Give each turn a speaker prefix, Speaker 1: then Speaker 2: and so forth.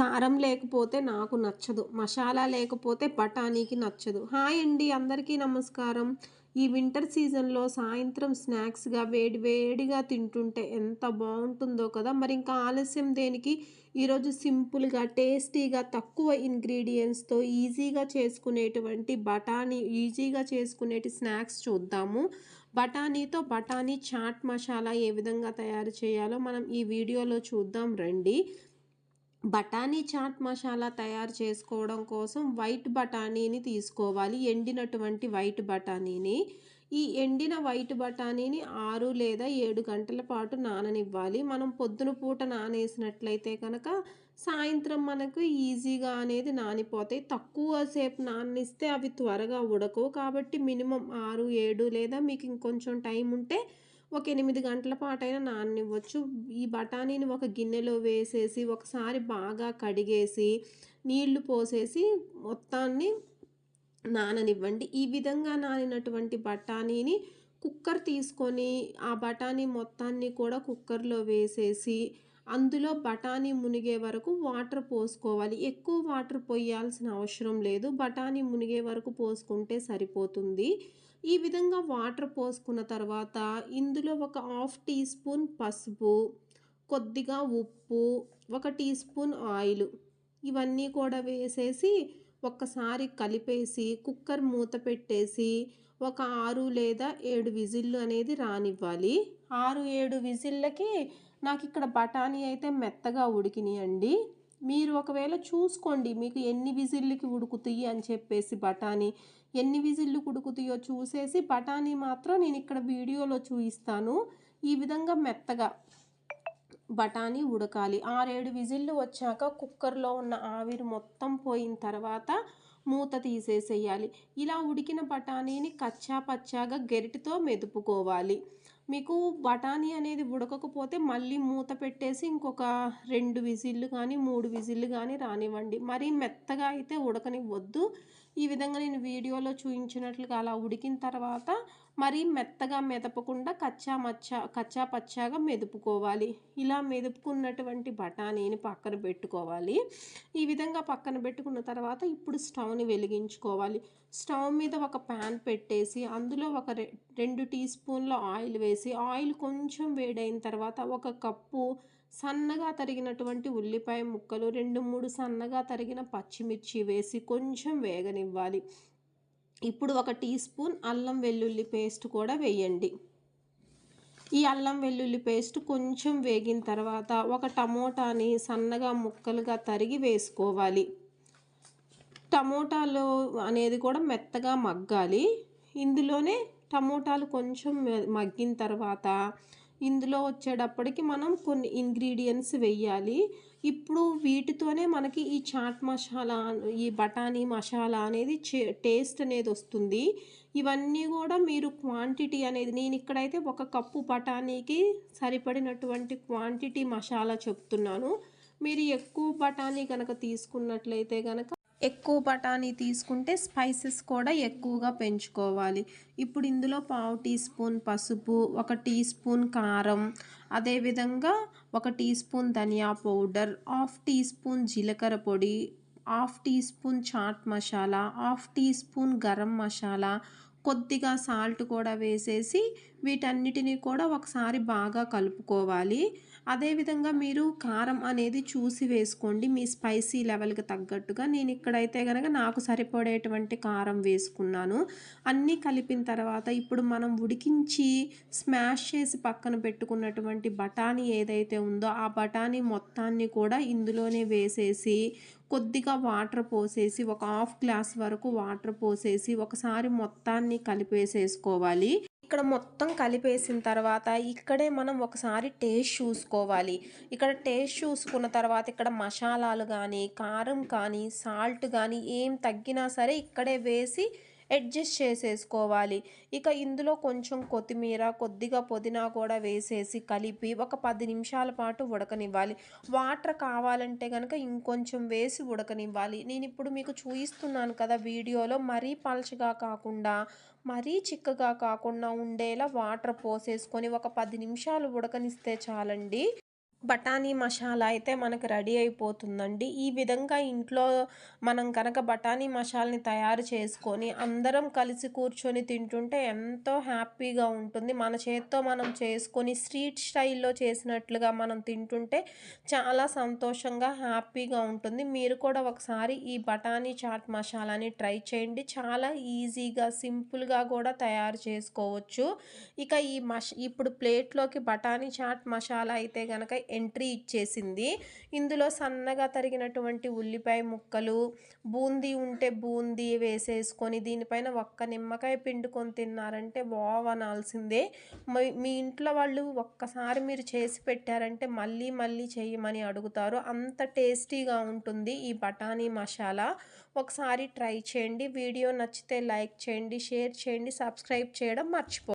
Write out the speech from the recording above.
Speaker 1: కారం లేకపోతే నాకు నచ్చదు. మసాలా లేకపోతే బఠానీకి నచ్చదు. హాయ్ అండి అందరికీ నమస్కారం. ఈ వింటర్ సీజన్లో సాయంత్రం స్నాక్స్గా వేడి వేడిగా తింటుంటే ఎంత బాగుంటుందో కదా! మరి ఇంకా ఆలస్యం దేనికి? ఈరోజు సింపుల్గా టేస్టీగా తక్కువ ఇంగ్రీడియంట్స్తో ఈజీగా చేసుకునేటువంటి బఠానీ ఈజీగా చేసుకునేటి స్నాక్స్ చూద్దాము. బఠానీతో బఠానీ చాట్ మసాలా ఏ విధంగా తయారు చేయాలో మనం ఈ వీడియోలో చూద్దాం రండి. బఠానీ చాట్ మసాలా తయారు చేసుకోవడం కోసం వైట్ బఠానీని తీసుకోవాలి. ఎండినటువంటి వైట్ బఠానీని. ఈ ఎండిన వైట్ బఠానీని ఆరు లేదా ఏడు గంటల పాటు నాననివ్వాలి. మనం పొద్దున పూట నానేసినట్లయితే కనుక సాయంత్రం మనకు ఈజీగా అనేది నానిపోతాయి. తక్కువ సేపు నాననిస్తే అవి త్వరగా ఉడకవు. కాబట్టి మినిమం ఆరు ఏడు లేదా మీకు ఇంకొంచెం టైం ఉంటే ఒక ఎనిమిది గంటల పాటైనా నాననివ్వచ్చు. ఈ బఠానీని ఒక గిన్నెలో వేసేసి ఒకసారి బాగా కడిగేసి నీళ్ళు పోసేసి మొత్తాన్ని నాననివ్వండి. ఈ విధంగా నానినటువంటి బఠానీని కుక్కర్ తీసుకొని ఆ బఠానీ మొత్తాన్ని కూడా కుక్కర్లో వేసేసి అందులో బఠానీ మునిగే వరకు వాటర్ పోసుకోవాలి. ఎక్కువ వాటర్ పోయాల్సిన అవసరం లేదు. బఠానీ మునిగే వరకు పోసుకుంటే సరిపోతుంది. ఈ విధంగా వాటర్ పోసుకున్న తర్వాత ఇందులో ఒక హాఫ్ టీ స్పూన్ పసుపు కొద్దిగా ఉప్పు ఒక టీ స్పూన్ ఆయిల్ ఇవన్నీ కూడా వేసేసి ఒక్కసారి కలిపేసి కుక్కర్ మూత పెట్టేసి ఒక ఆరు లేదా ఏడు విజిల్లు అనేది రానివ్వాలి. ఆరు ఏడు విజిల్లకి నాకు ఇక్కడ బఠానీ అయితే మెత్తగా ఉడికినాయండి. మీరు ఒకవేళ చూసుకోండి మీకు ఎన్ని విజిల్లుకి ఉడుకుతాయి అని చెప్పేసి బఠానీ. ఎన్ని విజిల్లు ఉడుకుతాయో చూసేసి బఠానీ మాత్రం నేను ఇక్కడ వీడియోలో చూపిస్తాను. ఈ విధంగా మెత్తగా బఠానీ ఉడకాలి. ఆరేడు విజిల్లు వచ్చాక కుక్కర్లో ఉన్న ఆవిరి మొత్తం పోయిన తర్వాత మూత తీసేసేయాలి. ఇలా ఉడికిన బఠానీని కచ్చా పచ్చాగా గెరిటితో మెదుపుకోవాలి. మీకు బఠానీ అనేది ఉడకకపోతే మళ్ళీ మూత పెట్టేసి ఇంకొక రెండు విజిల్లు కానీ మూడు విజిల్లు కానీ రానివ్వండి. మరీ మెత్తగా అయితే ఉడకనివ్వద్దు. ఈ విధంగా నేను వీడియోలో చూపించినట్లుగా అలా ఉడికిన తర్వాత మరీ మెత్తగా మెదపకుండా కచ్చా మచ్చా కచ్చా పచ్చాగా మెదుపుకోవాలి. ఇలా మెదుపుకున్నటువంటి బఠానీని పక్కన పెట్టుకోవాలి. ఈ విధంగా పక్కన పెట్టుకున్న తర్వాత ఇప్పుడు స్టవ్ని వెలిగించుకోవాలి. స్టవ్ మీద ఒక ప్యాన్ పెట్టేసి అందులో ఒక రెండు టీ స్పూన్ల ఆయిల్ వేసి ఆయిల్ కొంచెం వేడైన తర్వాత ఒక కప్పు సన్నగా తరిగినటువంటి ఉల్లిపాయ ముక్కలు రెండు మూడు సన్నగా తరిగిన పచ్చిమిర్చి వేసి కొంచెం వేగనివ్వాలి. ఇప్పుడు ఒక టీ స్పూన్ అల్లం వెల్లుల్లి పేస్ట్ కూడా వేయండి. ఈ అల్లం వెల్లుల్లి పేస్ట్ కొంచెం వేగిన తర్వాత ఒక టమోటాని సన్నగా ముక్కలుగా తరిగి వేసుకోవాలి. టమోటాలు అనేది కూడా మెత్తగా మగ్గాలి. ఇందులోనే టమోటాలు కొంచెం మగ్గిన తర్వాత ఇందులో వచ్చేటప్పటికి మనం కొన్ని ఇంగ్రీడియంట్స్ వేయాలి. ఇప్పుడు వీటితోనే మనకి ఈ చాట్ మసాలా ఈ బఠానీ మసాలా అనేది టేస్ట్ అనేది వస్తుంది. ఇవన్నీ కూడా మీరు క్వాంటిటీ అనేది నేను ఇక్కడైతే ఒక కప్పు బఠానీకి సరిపడినటువంటి క్వాంటిటీ మసాలా చెప్తున్నాను. మీరు ఎక్కువ బఠానీ కనుక తీసుకున్నట్లయితే కనుక ఎక్కువ బఠానీ తీసుకుంటే స్పైసెస్ కూడా ఎక్కువగా పెంచుకోవాలి. ఇప్పుడు ఇందులో పావు టీ స్పూన్ పసుపు ఒక టీ స్పూన్ కారం అదేవిధంగా ఒక teaspoon dhania powder half teaspoon జీలకర్ర పొడి half teaspoon chaat masala half teaspoon garam masala కొద్దిగా సాల్ట్ కూడా వేసేసి వీటన్నిటిని కూడా ఒకసారి బాగా కలుపుకోవాలి. అదేవిధంగా మీరు కారం అనేది చూసి వేసుకోండి. మీ స్పైసీ లెవెల్కి తగ్గట్టుగా. నేను ఇక్కడైతే కనుక నాకు సరిపడేటువంటి కారం వేసుకున్నాను. అన్నీ కలిపిన తర్వాత ఇప్పుడు మనం ఉడికించి స్మాష్ చేసి పక్కన పెట్టుకున్నటువంటి బఠానీ ఏదైతే ఉందో ఆ బఠానీ మొత్తాన్ని కూడా ఇందులోనే వేసేసి కొద్దిగా వాటర్ పోసేసి ఒక హాఫ్ గ్లాస్ వరకు వాటర్ పోసేసి ఒకసారి మొత్తాన్ని కలిపేసేసుకోవాలి. ఇక్కడ మొత్తం కలిపేసిన తర్వాత ఇక్కడే మనం ఒకసారి టేస్ట్ చూసుకోవాలి. ఇక్కడ టేస్ట్ చూసుకున్న తర్వాత ఇక్కడ మసాలాలు కానీ కారం కానీ సాల్ట్ కానీ ఏం తగ్గినా సరే ఇక్కడే వేసి అడ్జస్ట్ చేసేసుకోవాలి. ఇక ఇందులో కొంచెం కొత్తిమీర కొద్దిగా పుదీనా కూడా వేసేసి కలిపి ఒక పది నిమిషాల పాటు ఉడకనివ్వాలి. వాటర్ కావాలంటే కనుక ఇంకొంచెం వేసి ఉడకనివ్వాలి. నేను ఇప్పుడు మీకు చూపిస్తున్నాను కదా వీడియోలో మరీ పలచగా కాకుండా మరీ చిక్కగా కాకుండా ఉండేలా వాటర్ పోసేసుకొని ఒక పది నిమిషాలు ఉడకనిస్తే చాలండి. బఠానీ మసాలా అయితే మనకు రెడీ అయిపోతుందండి. ఈ విధంగా ఇంట్లో మనం కనుక బఠానీ మసాలని తయారు చేసుకొని అందరం కలిసి కూర్చొని తింటుంటే ఎంతో హ్యాపీగా ఉంటుంది. మన చేత్తో మనం చేసుకొని స్ట్రీట్ స్టైల్లో చేసినట్లుగా మనం తింటుంటే చాలా సంతోషంగా హ్యాపీగా ఉంటుంది. మీరు కూడా ఒకసారి ఈ బఠానీ చాట్ మసాలాని ట్రై చేయండి. చాలా ఈజీగా సింపుల్గా కూడా తయారు చేసుకోవచ్చు. ఇక ఈ మష ఇప్పుడు ప్లేట్లోకి బఠానీ చాట్ మసాలా అయితే కనుక ఎంట్రీ ఇచ్చేసింది. ఇందులో సన్నగా తరిగినటువంటి ఉల్లిపాయ ముక్కలు బూందీ ఉంటే బూందీ వేసేసుకొని దీనిపైన ఒక్క నిమ్మకాయ పిండుకొని తిన్నారంటే వావ్ అనాల్సిందే. మీ ఇంట్లో వాళ్ళు ఒక్కసారి మీరు చేసి పెట్టారంటే మళ్ళీ మళ్ళీ చేయమని అడుగుతారు. అంత టేస్టీగా ఉంటుంది ఈ బఠానీ మసాలా. ఒకసారి ట్రై చేయండి. వీడియో నచ్చితే లైక్ చేయండి షేర్ చేయండి సబ్స్క్రైబ్ చేయడం మర్చిపో